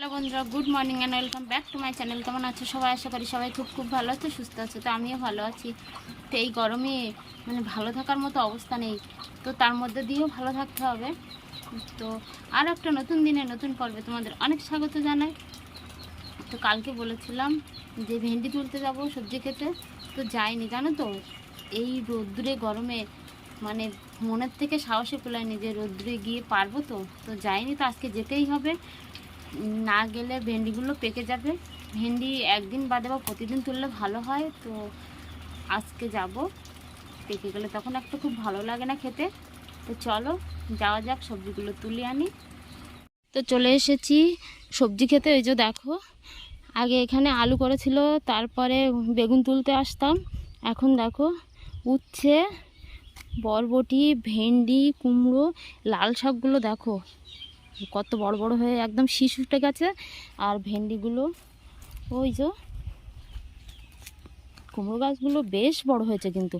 Hello বন্ধুরা, good morning and welcome back to my channel কেমন আছো? সবাই আশা করি সবাই খুব খুব ভালো আছে, সুস্থ আছো, তো আমিও ভালো আছি। তো এই গরমে মানে ভালো থাকার মতো অবস্থা নেই, তো তার মধ্যে দিয়েও ভালো থাকতে হবে। তো আর একটা নতুন দিনে নতুন পর্বে তোমাদের অনেক স্বাগত জানাই। তো কালকে বলেছিলাম যে ভেন্ডি তুলতে যাব সবজি খেতে, তো যাইনি, জানো তো? এই রোদ্দুরে গরমে মানে মনের থেকে সাহসে পেলাইনি যে রোদ্দুরে গিয়ে পারব তো তো যাইনি, তো আজকে যেতেই হবে। না গেলে ভেন্ডিগুলো পেকে যাবে। ভেন্ডি একদিন বাদে বা প্রতিদিন তুললে ভালো হয়, তো আজকে যাব। পেকে গেলে তখন একটা খুব ভালো লাগে না খেতে। তো চলো, যাওয়া যাক, সবজিগুলো তুলে আনি। তো চলে এসেছি সবজি খেতে ওই যে দেখো। আগে এখানে আলু করেছিল তারপরে বেগুন তুলতে আসতাম। এখন দেখো, উচ্ছে, বরবটি, ভেন্ডি, কুমড়ো, লাল শাকগুলো দেখো। কত বড় বড় হয়ে একদম শিশু উঠে গেছে। আর ভেন্ডিগুলো, ওই যে কুমড়ো গাছগুলো বেশ বড় হয়েছে কিন্তু।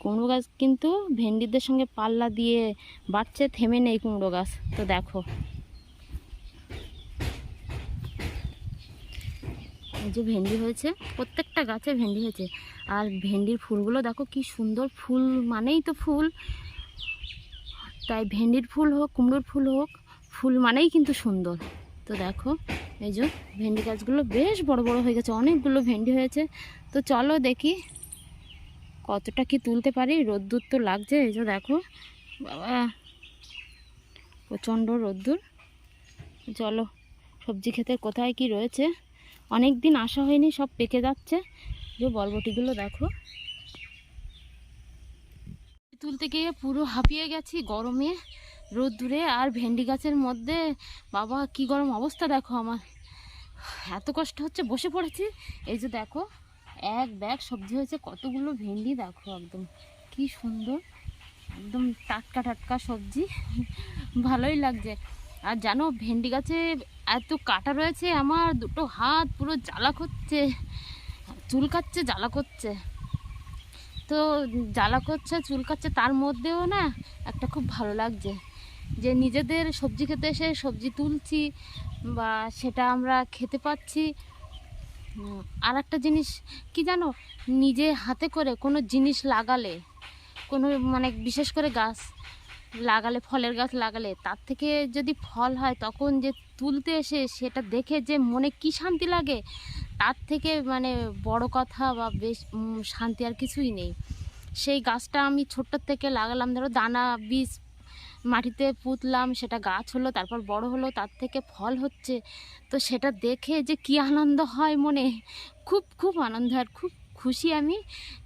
কুমড়ো গাছ কিন্তু ভেন্ডিদের সঙ্গে পাল্লা দিয়ে বাড়ছে, থেমে নেই কুমড়ো গাছ। তো দেখো। এই যে ভেন্ডি হয়েছে, প্রত্যেকটা গাছে ভেন্ডি হয়েছে। আর ভেন্ডির ফুলগুলো দেখো কি সুন্দর ফুল মানেই তো ফুল। তাই ভেন্ডির ফুল হোক, কুমড়োর ফুল হোক ফুল মানেই কিন্তু সুন্দর। তো দেখো, এই যে ভেন্ডি গাছগুলো বেশ বড় বড় হয়ে গেছে, অনেকগুলো ভেন্ডি হয়েছে। তো চলো দেখি কতটা কি তুলতে পারি। রোদ্দুর তো লাগছে, এই যে দেখো। বাবা, প্রচণ্ড রোদ্দুর। চলো, সবজি খেতে কোথায় কি রয়েছে? অনেক দিন আসা হয়নি, সব পেকে যাচ্ছে। যে বরবটিগুলো দেখো। তুলতে গিয়ে পুরো হাঁপিয়ে গেছি গরমে। রোদ্দুরে আর ভেন্ডি গাছের মধ্যে, বাবা কি গরম অবস্থা দেখো আমার। এত কষ্ট হচ্ছে, বসে পড়েছি। এই যে দেখো, এক ব্যাগ সবজি হয়েছে, কতগুলো ভেন্ডি দেখো একদম। কি সুন্দর, একদম টাটকা টাটকা সবজি। ভালোই লাগছে। আর জানো, ভেন্ডি গাছে এত কাটা রয়েছে, আমার দুটো হাত পুরো জ্বালা করছে, চুলকাচ্ছে, জ্বালা করছে। তো জ্বালা করছে, চুলকাচ্ছে, তার মধ্যেও না একটা খুব ভালো লাগছে। যে নিজেদের সবজি খেতে এসে সবজি তুলছি বা সেটা আমরা খেতে পাচ্ছি। আর একটা জিনিস, কি জানো? নিজে হাতে করে কোনো জিনিস লাগালে, কোনো মানে বিশেষ করে গাছ লাগালে, ফলের গাছ লাগালে, তার থেকে যদি ফল হয়, তখন যে তুলতে এসে সেটা দেখে যে মনে কি শান্তি লাগে, তার থেকে মানে বড় কথা বা বেশ শান্তি আর কিছুই নেই। সেই গাছটা আমি ছোট্ট থেকে লাগালাম, ধরো দানা, বীজ মাটিতে পুঁতলাম, সেটা গাছ হলো, তারপর বড় হলো, তার থেকে ফল হচ্ছে। তো সেটা দেখে যে কি আনন্দ হয় মনে। খুব খুব আনন্দ। আর খুব খুশি আমি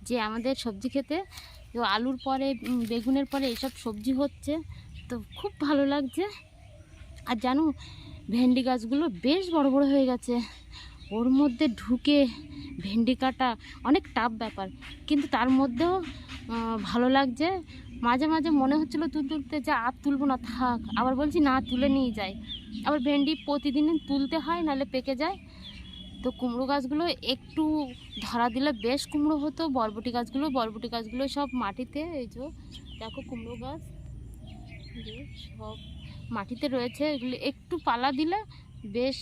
যে আমাদের সবজি খেতে আলুর পরে বেগুনের পরে এইসব সবজি হচ্ছে। তো খুব ভালো লাগছে। আর জানো, ভেন্ডি গাছগুলো বেশ বড় বড় হয়ে গেছে। ওর মধ্যে ঢুকে ভেন্ডি কাটা অনেক টাফ ব্যাপার। কিন্তু তার মধ্যেও ভালো লাগছে। মাঝে মাঝে মনে হচ্ছিল তুল তুলতে যে, আর তুলবো না, থাক। আবার বলছি, না, তুলে নিয়ে যাই। আবার ভেন্ডি প্রতিদিন তুলতে হয়, নাহলে পেকে যায়। তো কুমড়ো গাছগুলো একটু ধরা দিলে বেশ কুমড়ো হতো, বরবটি গাছগুলো বরবটি গাছগুলো সব মাটিতে, এই যে দেখো কুমড়ো গাছ। সব মাটিতে রয়েছে, এগুলো একটু পালা দিলে বেশ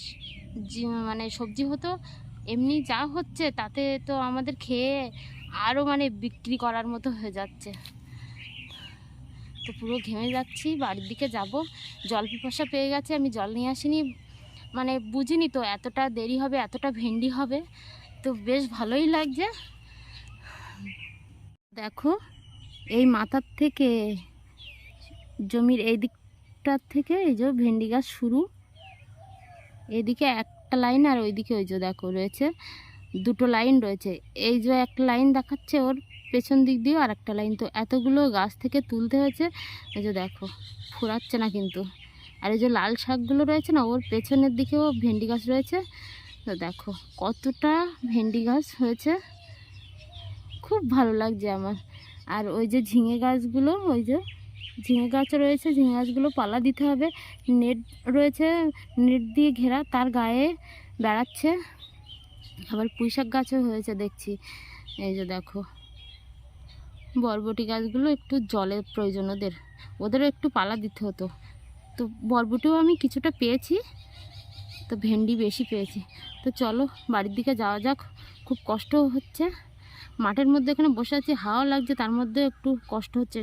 মানে সবজি হতো। এমনি যা হচ্ছে, তাতে তো আমাদের খেয়ে আরও মানে বিক্রি করার মতো হয়ে যাচ্ছে। তো পুরো ঘেমে যাচ্ছি, বাড়ির দিকে যাব। জল পিপাসা পেয়ে গেছে, আমি জল নিয়ে আসিনি। মানে বুঝিনি তো এতটা দেরি হবে, এতটা ভেন্ডি হবে। তো বেশ ভালোই লাগছে। দেখো, এই মাথার থেকে, জমির এই দিকটার থেকে এই যে ভেন্ডি গাছ শুরু। এদিকে একটা লাইন আর ওইদিকে ওই যে দেখো রয়েছে, দুটো লাইন রয়েছে। এই যে একটা লাইন দেখাচ্ছে ওর পেছন দিক দিয়েও আর একটা লাইন তো এতগুলো গাছ থেকে তুলতে হয়েছে, এই যে দেখো, ফুরাচ্ছে না কিন্তু। আর এই যে লাল শাকগুলো রয়েছে না, ওর পেছনের দিকেও ভেন্ডি গাছ রয়েছে। তো দেখো, কতটা ভেন্ডি গাছ হয়েছে। খুব ভালো লাগছে আমার। আর ওই যে ঝিঙে গাছগুলো, ওই যে ঝিঙে গাছও রয়েছে, ঝিঙে গাছগুলো পালা দিতে হবে। নেট রয়েছে, নেট দিয়ে ঘেরা, তার গায়ে বেড়াচ্ছে। আবার পুঁইশাক গাছও হয়েছে, দেখছি। এই যে দেখো বরবটি গাছগুলো একটু জলের প্রয়োজন ওদের। ওদেরও একটু পালা দিতে হতো। তো বরবটিও আমি কিছুটা পেয়েছি, তো ভেন্ডি বেশি পেয়েছি। তো চলো বাড়ির দিকে যাওয়া যাক, খুব কষ্ট হচ্ছে। মাঠের মধ্যে এখানে বসে আছি, হাওয়া লাগছে, তার মধ্যে একটু কষ্ট হচ্ছে।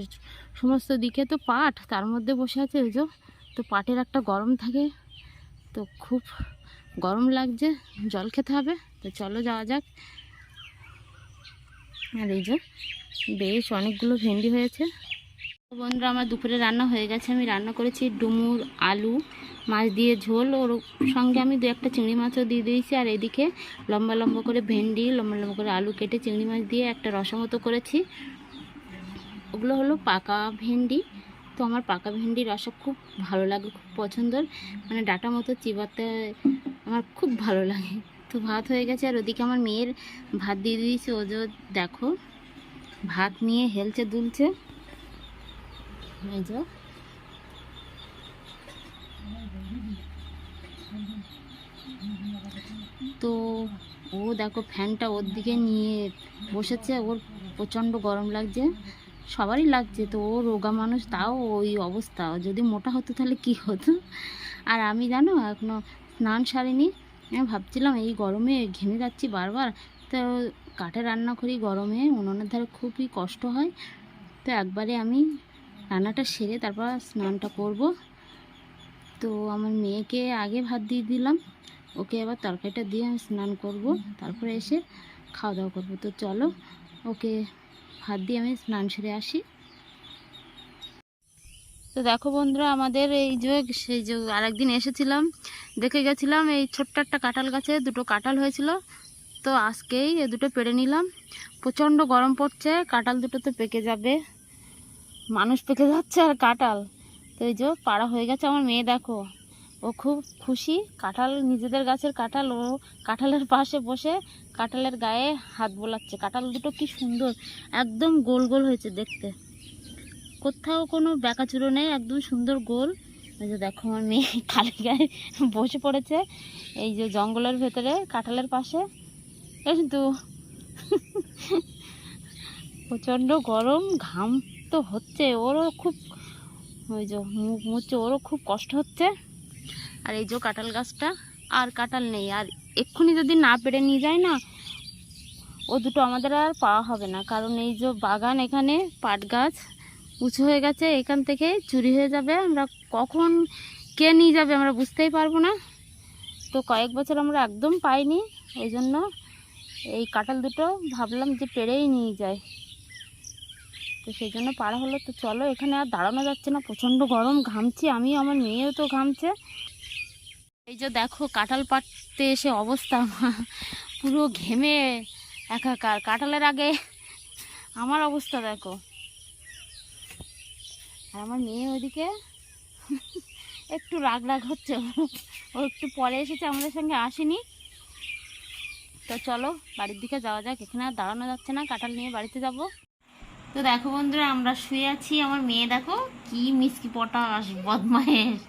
সমস্ত দিকে তো পাট, তার মধ্যে বসে আছে যে, তো পাটের একটা গরম থাকে। তো খুব গরম লাগছে, জল খেতে হবে। তো চলো যাওয়া যাক। আর এই যে বেশ অনেকগুলো ভেন্ডি হয়েছে। বন্ধুরা, আমার দুপুরে রান্না হয়ে গেছে। আমি রান্না করেছি ডুমুর আলু, মাছ দিয়ে ঝোল। ওর সঙ্গে আমি দু একটা চিংড়ি মাছও দিয়ে দিয়েছি। আর এদিকে লম্বা লম্বা করে ভেন্ডি, লম্বা লম্বা করে আলু কেটে চিংড়ি মাছ দিয়ে একটা রসা মতো করেছি। ওগুলো হলো পাকা ভেন্ডি। তো আমার পাকা ভেন্ডি রসা খুব ভালো লাগে, খুব পছন্দের। মানে ডাটা মতো চিবাতে আমার খুব ভালো লাগে। তো ভাত হয়ে গেছে। আর ওদিকে আমার মেয়ের ভাত দিয়ে দিয়েছি। ও দেখো। ভাত নিয়ে হেলছে দুলছে তো ও দেখো ফ্যানটা ওর দিকে নিয়ে বসেছে, ওর প্রচণ্ড গরম লাগছে। সবারই লাগছে, তো ও রোগা মানুষ, তাও ওই অবস্থা। যদি মোটা হতো তাহলে কি হতো? আর আমি জানো, এখনও স্নান সারিনি। আমি ভাবছিলাম এই গরমে ঘেমে যাচ্ছি বারবার। তো কাঠে রান্না করি গরমে, উনুনের ধারে খুবই কষ্ট হয়। তো একবারে আমি রান্নাটা সেরে তারপর স্নানটা করব। তো আমার মেয়েকে আগে ভাত দিয়ে দিলাম, ওকে এবার তরকারিটা দিয়ে আমি স্নান করব, তারপরে এসে খাওয়া দাওয়া করব। তো চলো, ওকে ভাত দিয়ে আমি স্নান সেরে আসি। তো দেখো বন্ধুরা, আমাদের এই যে, সেই যে আরেকদিন এসেছিলাম, দেখে গেছিলাম এই ছোট্ট একটা কাঁঠাল গাছে, দুটো কাঁঠাল হয়েছিল। তো আজকেই এ দুটো পেড়ে নিলাম। প্রচণ্ড গরম পড়ছে, কাঁঠাল দুটো তো পেকে যাবে। মানুষ পেকে যাচ্ছে আর কাঁঠাল। তো এই যে পাড়া হয়ে গেছে আমার মেয়ে, দেখো। ও খুব খুশি। কাঁঠাল, নিজেদের গাছের কাঁঠাল। ও কাঁঠালের পাশে বসে কাঁঠালের গায়ে হাত বোলাচ্ছে। কাঁঠাল দুটো কি সুন্দর, একদম গোল গোল হয়েছে দেখতে। কোথাও কোনো বেকাচুরো নেই, একদম সুন্দর গোল। এই যে দেখো আমার মেয়ে খালি গায়ে বসে পড়েছে। এই যে জঙ্গলের ভেতরে, কাঁঠালের পাশে। কিন্তু প্রচণ্ড গরম, ঘাম তো হচ্ছে, ওরও খুব ওই যে মুখ মুচ্ছে ওরও খুব কষ্ট হচ্ছে। আর এই যে কাঁঠাল গাছটা, আর কাঁঠাল নেই। আর এক্ষুনি যদি না পেরে নিয়ে যায় না, ও দুটো আমাদের আর পাওয়া হবে না। কারণ এই যে বাগান এখানে, পাট গাছ উঁচু হয়ে গেছে, এখান থেকে চুরি হয়ে যাবে। আমরা কখন কে নিয়ে যাবে আমরা বুঝতেই পারব না। তো কয়েক বছর আমরা একদম পাইনি, এই জন্য এই কাঁঠাল দুটো ভাবলাম যে পেরেই নিয়ে যায় তো সেই জন্য পাড়া হলো। তো চলো, এখানে আর দাঁড়ানো যাচ্ছে না, প্রচণ্ড গরম, ঘামছি আমি আমার মেয়েও তো ঘামছে। এই যে দেখো, কাঁঠাল পাড়তে এসে অবস্থা পুরো ঘেমে একাকার। কাঁঠালের আগে আমার অবস্থা দেখো। আর আমার মেয়ে ওইদিকে একটু রাগ রাগ হচ্ছে, ও একটু পরে এসেছে, আমাদের সঙ্গে আসেনি। তো চলো বাড়ির দিকে যাওয়া যাক। এখানে আর দাঁড়ানো যাচ্ছে না, কাঁঠাল নিয়ে বাড়িতে যাব। তো দেখো বন্ধুরা, আমরা শুয়ে আছি, আমার মেয়ে দেখো কি মিসকি পটাশ, বদমায়েশ।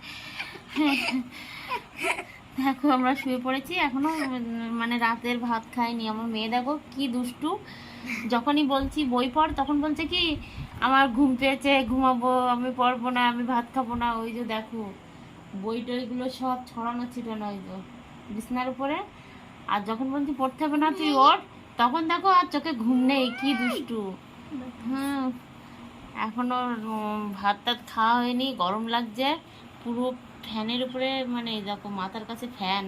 দেখো আমরা শুয়ে পড়েছি, এখনও মানে রাতের ভাত খাইনি। আমার মেয়ে দেখো কি দুষ্টু। যখনই বলছি বই পড়, তখন বলছে কি, আমার ঘুম পেয়েছে, ঘুমাবো, আমি পড়ব না, আমি ভাত খাব না। ওই যে দেখো বই টইগুলো সব ছড়ানো ছিটানো ওই যে, বিছনার উপরে। আর যখন বলছি পড়তে হবে না তুই ওঠ। তখন দেখো আর চোখে ঘুম নেই কি দুষ্টু। হ্যাঁ এখনও ভাত টাত খাওয়া হয়নি গরম লাগছে। পুরো ফ্যানের উপরে মানে দেখো মাথার কাছে ফ্যান।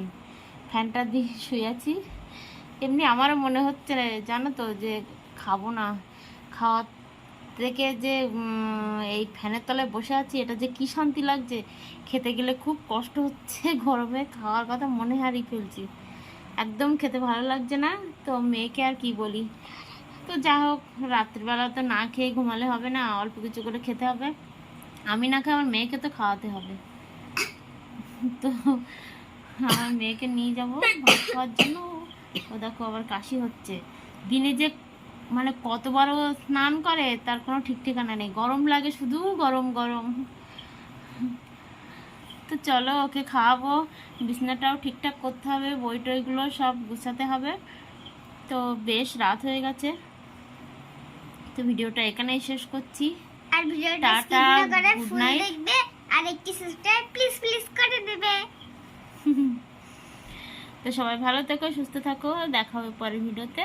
ফ্যানটা দিয়ে শুয়ে আছি। এমনি আমারও মনে হচ্ছে জানো তো যে খাব না। খাওয়া থেকে যে এই ফ্যানের তলায় বসে আছি এটা যে কি শান্তি লাগছে। খেতে গেলে খুব কষ্ট হচ্ছে গরমে খাওয়ার কথা মনে হারিয়ে ফেলছি। একদম খেতে ভালো লাগছে না, তো মেয়েকে আর কি বলি। তো যা হোক, রাত্রিবেলা তো না খেয়ে ঘুমালে হবে না, অল্প কিছু করে খেতে হবে। আমি না খাই আমার মেয়েকে তো খাওয়াতে হবে। তো আমার মেয়েকে নিয়ে যাব খাওয়ার জন্য। ও দেখো আবার কাশি হচ্ছে। দিনে যে মানে কতবার ও স্নান করে, তার কোনো ঠিক ঠিকানা নেই। গরম লাগে শুধু গরম গরম। তো চলো ওকে খাওয়াবো। বিছনাটাও ঠিকঠাক করতে হবে বই টইগুলো সব গুছাতে হবে। তো বেশ রাত হয়ে গেছে। তো ভিডিওটা এখানেই শেষ করছি। আর ভিডিওটা টাটা, দেখবে। আর একটি সাবস্ক্রাইব প্লিজ প্লিজ করে দেবে। তো সবাই ভালো থেকো সুস্থ থাকো। দেখা হবে পরের ভিডিওতে।